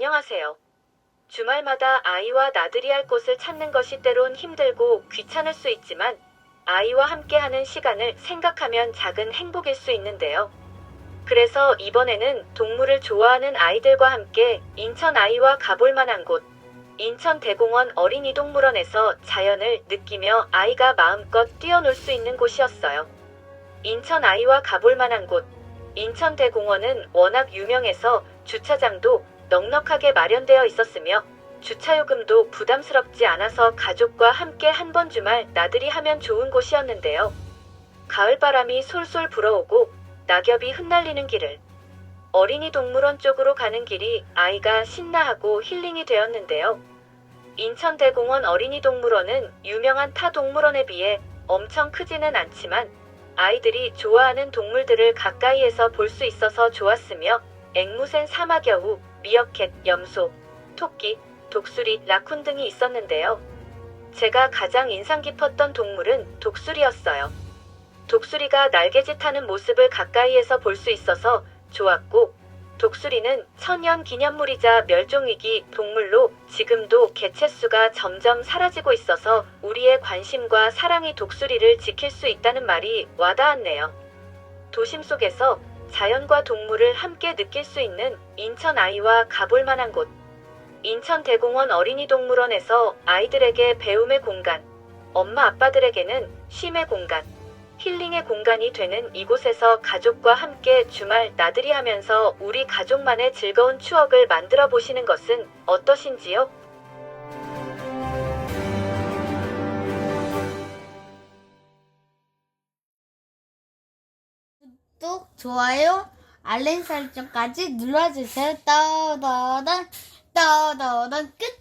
안녕하세요. 주말마다 아이와 나들이 할 곳을 찾는 것이 때론 힘들고 귀찮을 수 있지만 아이와 함께 하는 시간을 생각하면 작은 행복일 수 있는데요. 그래서 이번에는 동물을 좋아하는 아이들과 함께 인천 아이와 가볼 만한 곳, 인천 대공원 어린이 동물원에서 자연을 느끼며 아이가 마음껏 뛰어놀 수 있는 곳이었어요. 인천 아이와 가볼 만한 곳, 인천 대공원은 워낙 유명해서 주차장도 넉넉하게 마련되어 있었으며 주차요금도 부담스럽지 않아서 가족과 함께 한 번 주말 나들이 하면 좋은 곳이었는데요. 가을바람이 솔솔 불어오고 낙엽이 흩날리는 길을 어린이 동물원 쪽으로 가는 길이 아이가 신나하고 힐링이 되었는데요. 인천대공원 어린이 동물원은 유명한 타 동물원에 비해 엄청 크지는 않지만 아이들이 좋아하는 동물들을 가까이에서 볼 수 있어서 좋았으며 앵무새 사마겨우, 미어캣, 염소, 토끼, 독수리, 라쿤 등이 있었는데요. 제가 가장 인상 깊었던 동물은 독수리였어요. 독수리가 날개짓 하는 모습을 가까이에서 볼 수 있어서 좋았고, 독수리는 천연 기념물이자 멸종위기 동물로 지금도 개체수가 점점 사라지고 있어서 우리의 관심과 사랑이 독수리를 지킬 수 있다는 말이 와닿았네요. 도심 속에서 자연과 동물을 함께 느낄 수 있는 인천 아이와 가볼 만한 곳. 인천 대공원 어린이 동물원에서 아이들에게 배움의 공간, 엄마 아빠들에게는 쉼의 공간, 힐링의 공간이 되는 이곳에서 가족과 함께 주말 나들이 하면서 우리 가족만의 즐거운 추억을 만들어 보시는 것은 어떠신지요? 구독, 좋아요, 알림 설정까지 눌러주세요. 떠더던, 떠더던 끝!